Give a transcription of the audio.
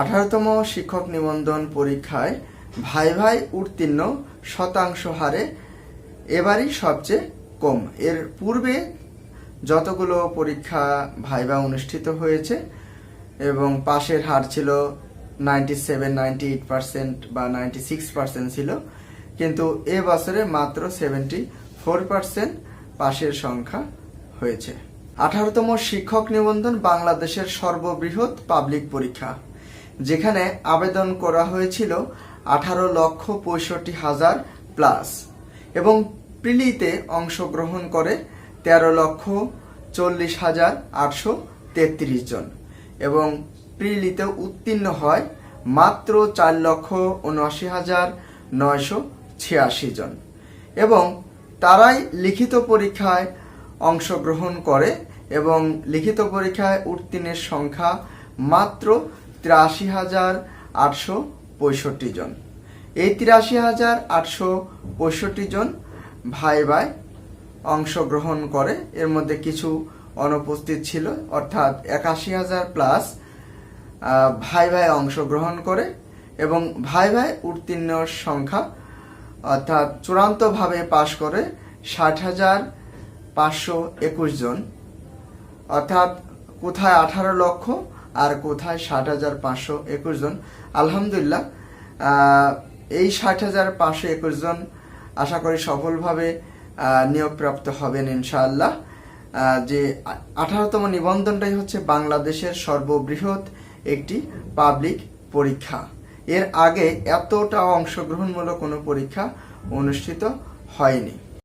আঠারোতম শিক্ষক নিবন্ধন পরীক্ষায় ভাই ভাই উত্তীর্ণ শতাংশ হারে এবারই সবচেয়ে কম। এর পূর্বে যতগুলো পরীক্ষা ভাইবা অনুষ্ঠিত হয়েছে এবং পাশের হার ছিল ninety seven, ninety eight percent বা নাইনটি সিক্স পার্সেন্ট ছিল, কিন্তু এ বছরে মাত্র সেভেন্টি ফোর পার্সেন্ট পাশের সংখ্যা হয়েছে। আঠারোতম শিক্ষক নিবন্ধন বাংলাদেশের সর্ববৃহৎ পাবলিক পরীক্ষা। যেখানে আবেদন করা হয়েছিল আঠারো লক্ষ পঁয়ষট্টি হাজার প্লাস এবং প্রিলিতে অংশগ্রহণ করে তেরো লক্ষ চল্লিশ হাজার আটশো তেত্রিশ জন এবং প্রিলিতে উত্তীর্ণ হয় মাত্র চার লক্ষ উনআশি হাজার নয়শো ছিয়াশি জন এবং তারাই লিখিত পরীক্ষায় অংশগ্রহণ করে এবং লিখিত পরীক্ষায় উত্তীর্ণের সংখ্যা মাত্র তিরাশি হাজার আটশো পঁয়ষট্টি জন। এই তিরাশি হাজার আটশো পঁয়ষট্টি জন ভাই ভাই অংশগ্রহণ করে, এর মধ্যে কিছু অনুপস্থিত ছিল, অর্থাৎ একাশি হাজার প্লাস ভাই ভাই অংশগ্রহণ করে এবং ভাই ভাই উত্তীর্ণ সংখ্যা, অর্থাৎ চূড়ান্তভাবে পাশ করে ষাট হাজার পাঁচশো একুশ জন। অর্থাৎ কোথায় আঠারো লক্ষ আর কোথায়? ষাট হাজার পাঁচশো একুশ জন। আলহামদুলিল্লাহ এই ষাট হাজার পাঁচশো একুশ জন আশা করি সফলভাবে নিয়োগপ্রাপ্ত হবেন ইনশাআল্লাহ। যে আঠারোতম নিবন্ধনটাই হচ্ছে বাংলাদেশের সর্ববৃহৎ একটি পাবলিক পরীক্ষা। এর আগে এতটা অংশগ্রহণমূলক কোনো পরীক্ষা অনুষ্ঠিত হয়নি।